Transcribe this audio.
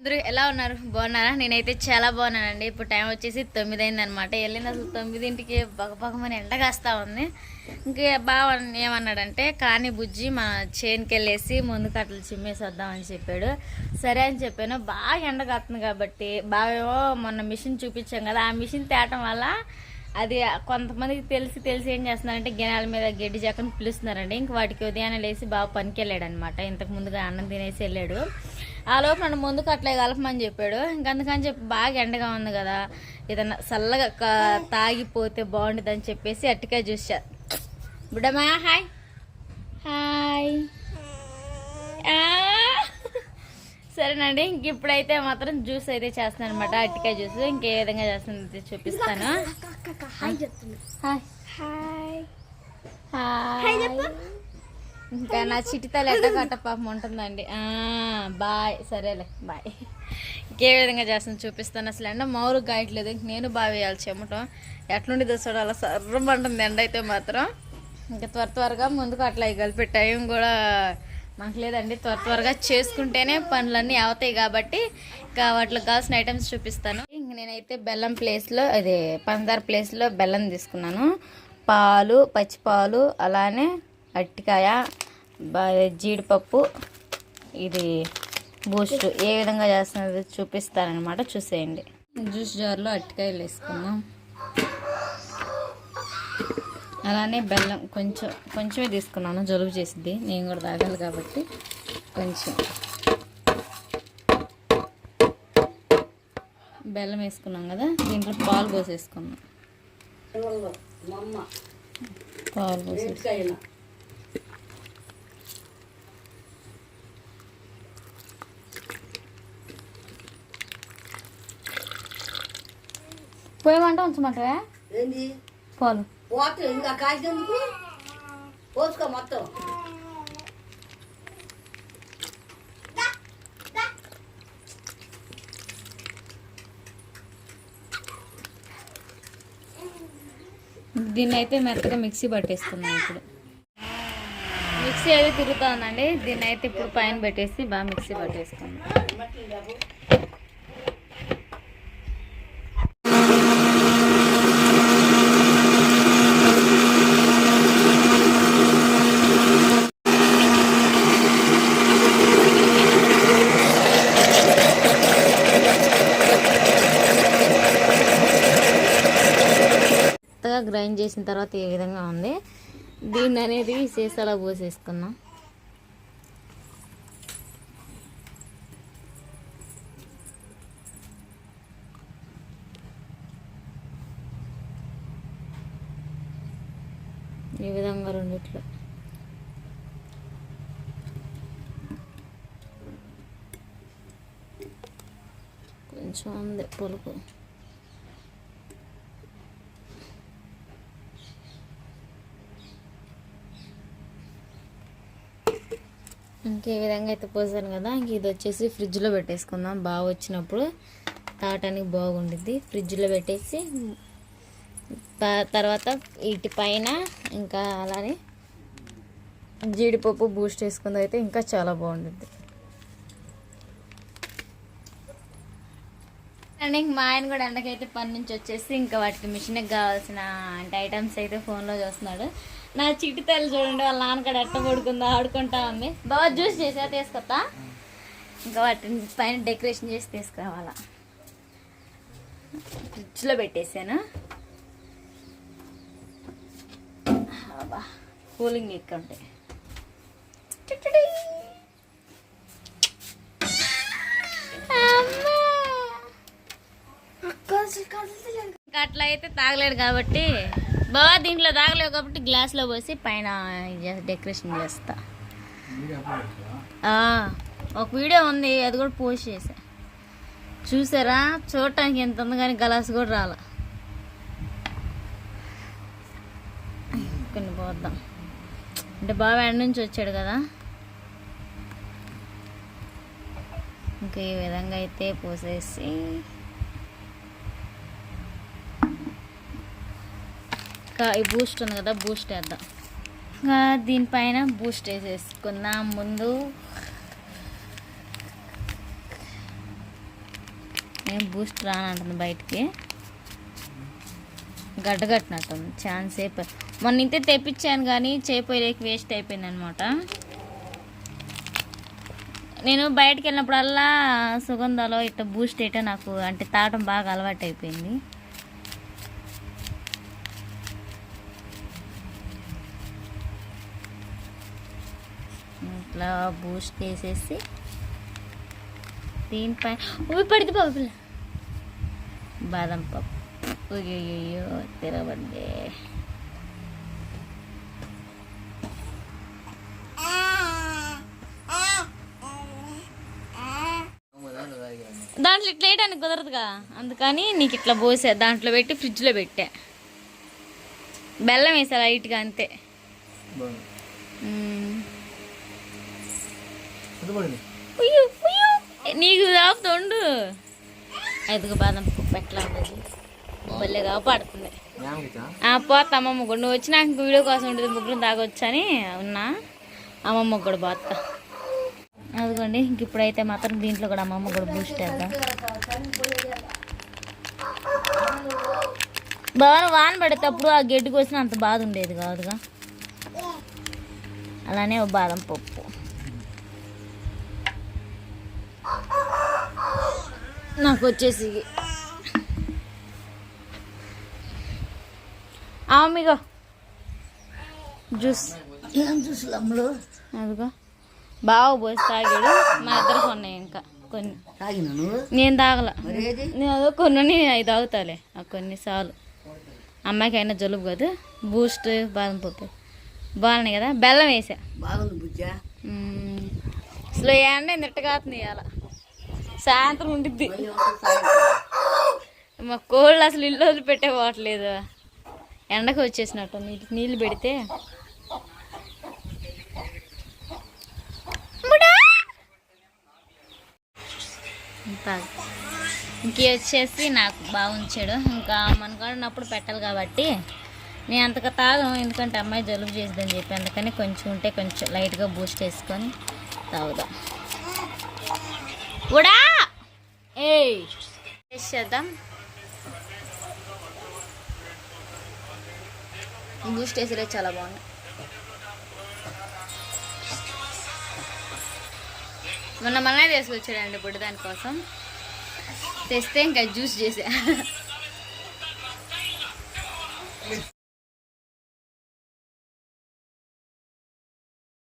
అందరూ ఎలా ఉన్నారు? బాగున్నారా? నేనైతే చాలా బాగున్నానండి. ఇప్పుడు టైం వచ్చేసి తొమ్మిది అయింది అనమాట వెళ్ళింది అసలు తొమ్మిదింటికి బగబగమని ఎండ కాస్తూ ఉంది. ఇంకా బావ ఏమన్నాడంటే కానీ బుజ్జి మా చేనుకి వెళ్ళేసి ముందు కట్టలు చిమ్మేసి వద్దామని చెప్పాడు. సరే అని చెప్పాను. బాగా ఎండ కాస్తుంది కాబట్టి బావేమో మొన్న మిషన్ చూపించాం కదా ఆ మిషన్ తేటం వల్ల అది కొంతమందికి తెలిసి తెలిసి ఏం చేస్తున్నారంటే గినాల మీద గడ్డి చెక్కని పిలుస్తున్నారండి. ఇంక వాటికి ఉదయాన్నే లేసి బాగా పనికి వెళ్ళాడు అనమాట ఇంతకు ముందుగా అన్నం తినేసి వెళ్ళాడు. ఆ లోపు నన్ను ముందుకు అట్లే కలపమని చెప్పాడు. ఇంకందుకని చెప్పి బాగా ఎండగా ఉంది కదా ఏదన్నా చల్లగా తాగిపోతే బాగుంటుంది అని చెప్పేసి అట్టిగా చూసా బుడమా హాయ్. హాయ్. ఆ! సరేనండి ఇంక ఇప్పుడైతే మాత్రం జ్యూస్ అయితే చేస్తున్నాను అనమాట అట్టికాయ జ్యూస్ ఇంకే విధంగా చేస్తుంది చూపిస్తాను. ఇంకా నా చిటితలు ఎట్ట కట్ట పాపం ఉంటుందండి. బాయ్. సరేలే బాయ్. ఇంకే విధంగా చేస్తాను చూపిస్తాను అసలు. ఎండ మామూలు గాయట్లేదు ఇంక నేను బాగా వేయాలి చెమటం. ఎట్లుండి చూడ అలా సర్రమంటుంది ఎండ అయితే మాత్రం. ఇంకా త్వర త్వరగా ముందుకు అట్లా కలిపే టైం కూడా మాకు లేదండి. త్వర త్వరగా చేసుకుంటేనే పనులన్నీ అవుతాయి కాబట్టి ఇంకా వాటిలో కావాల్సిన ఐటమ్స్ చూపిస్తాను. ఇంక నేనైతే బెల్లం ప్లేస్లో అదే పంచదార ప్లేస్లో బెల్లం తీసుకున్నాను. పాలు పచ్చిపాలు అలానే అట్టికాయ జీడిపప్పు ఇది బూస్ట్. ఏ విధంగా చేస్తున్నది చూపిస్తానమాట చూసేయండి. జ్యూస్ జార్లో అట్టికాయలు వేసుకున్నాం అలానే బెల్లం కొంచెం కొంచెమే తీసుకున్నాను జలుబు చేసింది. నేను కూడా తాగాలి కాబట్టి కొంచెం. బెల్లం వేసుకున్నాం కదా దీంట్లో పాలు పోసేసుకున్నాం. పాలు పోసేసి పోయమంట ఉంచమంటావా? పాలు. వాటర్ ఇంకా కాసినందుకు పోసుకో మొత్తం. దీన్ని అయితే మెత్తగా మిక్సీ పట్టేస్తున్నాం ఇప్పుడు. మిక్సీ అయితే తిరుగుతుందండి. దీన్ని అయితే ఇప్పుడు పైన పెట్టేసి బాగా మిక్సీ పట్టేసుకున్నాం గ్రైండ్ చేసిన తర్వాత ఏ విధంగా ఉంది? దీన్ని అనేది సీసాలో పోసేసుకున్నాం ఈ విధంగా రెండిట్లో. కొంచెం ఉంది పులుపు. ఇంకే విధంగా అయితే పోసాను కదా ఇంక ఇది వచ్చేసి ఫ్రిడ్జ్లో పెట్టేసుకుందాం. బాగా వచ్చినప్పుడు తాగటానికి బాగుండిద్ది. ఫ్రిడ్జ్లో పెట్టేసి త- తర్వాత వీటి పైన ఇంకా అలానే జీడిపప్పు బూస్ట్ వేసుకుంది అయితే ఇంకా చాలా బాగుంటుంది అండ్ ఇంక మా ఆయన కూడా ఎండకైతే పని నుంచి వచ్చేసి ఇంకా వాటికి మిషన్కి కావాల్సిన అంటే ఐటమ్స్ అయితే ఫోన్లో చూస్తున్నాడు. నా చిట్టి తల్లి చూడండి వాళ్ళ నాన్నకాడ ఎట్ట పడుకుందో ఆడుకుంటా ఉంది. బాగా జ్యూస్ చేసా తీసుకొస్తా. ఇంకా వాటిని పైన డెకరేషన్ చేసి తీసుకురావాలా. ఫ్రిడ్జ్లో పెట్టేసాను. అబ్బా, కూలింగ్ ఎక్కువ ఉంటాయి అట్లా అయితే తాగలేడు కాబట్టి బాగా దీంట్లో తాగలేవు కాబట్టి గ్లాస్లో పోసి పైన డెకరేషన్ చేస్తా. ఒక వీడియో ఉంది అది కూడా పోస్ట్ చేసా. చూసారా? చూడటానికి ఎంత ఉంది కానీ గ్లాస్ కూడా రాల. కొన్ని పోద్దాం. అంటే బాగా ఎండ నుంచి వచ్చాడు కదా? ఇంకా ఈ విధంగా అయితే పోసేసి ఈ బూస్ట్ ఉంది కదా బూస్ట్ వేద్దాం. ఇంకా దీనిపైన బూస్ట్ వేసేసుకుందాం ముందు. ఏం బూస్ట్ రానంటుంది బయటికి? గడ్డగట్టినట్టుంది ఛాన్స్ సేపు మొన్న ఇంతే తెప్పించాను కానీ చేపోయేకి వేస్ట్ అయిపోయింది అనమాట నేను బయటకు వెళ్ళినప్పుడల్లా సుగంధాలో ఇట్లా బూస్ట్ అయితే నాకు అంటే తాగటం బాగా అలవాటు అయిపోయింది ఇట్లా బూస్ట్ వేసేసి దీనిపై ఊపి పడితే బాబు పిల్ల. బాదం పప్పు. అయ్యో తిరగబడ్డే దాంట్లో ఇట్లా వేయడానికి కుదరదుగా. అందుకని నీకు ఇట్లా పోసా దాంట్లో పెట్టి ఫ్రిడ్జ్లో పెట్టా. బెల్లం వేసా లైట్గా అంతే. నీకు ఆపుతుండు ఐదుగు బాదం పప్పు ఎట్లా ఉండదు భలేగా పడుతుంది ఆ పోత అమ్మమ్మ కూడా నువ్వు వచ్చినాక ఇంక వీడియో కోసం ఉంటుంది ముగ్గురు తాగొచ్చని ఉన్నా. అమ్మమ్మ కూడా పోతా. అదిగోండి ఇంక ఇప్పుడైతే మాత్రం దీంట్లో కూడా అమ్మమ్మ కూడా బూస్ట్ వేద్దాం బాగా వాన పడేటప్పుడు ఆ గడ్డి కోసిన అంత బాధ ఉండేది కాదుగా. అలానే బాదం పప్పు. నాకు వచ్చేసి ఆమిగో జ్యూస్. ఏం చూసులు అమ్ములు? అదిగో. బాగా పోసి తాగాడు. మా ఇద్దరికి ఉన్నాయి ఇంకా. కొన్ని. నేను తాగల. నేను అదో కొన్ని అవి తాగుతాలే. ఆ కొన్ని సార్లు అమ్మాయికి అయినా జలుబు కదా. బూస్ట్ బాదం పప్పు. బాగున్నాయి కదా? బెల్లం వేసా. బాగుంది బుజ్జా. అసలు ఎండ నిట్టగాతుంది ఇవాళ. సాయంత్రం ఉండిద్ది. మా కోళ్ళు అసలు ఇల్లు వదిలి పెట్టే పోవట్లేదు. ఎండకు వచ్చేసినట్టు నీళ్ళు నీళ్ళు పెడితే! ఇంకా ఇంకే వచ్చేసి నాకు బాగా ఉంచాడు. ఇంకా మనకున్నప్పుడు పెట్టాలి కాబట్టి నేను అంతగా తాగను. ఎందుకంటే అమ్మాయి జలుబు చేసిందని చెప్పి అందుకని కొంచెం ఉంటే కొంచెం లైట్గా బూస్ట్ వేసుకొని తాగుదాం. కూడా. టేస్ట్ చేద్దాం బూస్ట్ వేసిరే చాలా బాగుంది. మొన్న మనమే తీసుకొచ్చాడండి ఇప్పుడు దానికోసం తెస్తే ఇంకా జ్యూస్ చేసా.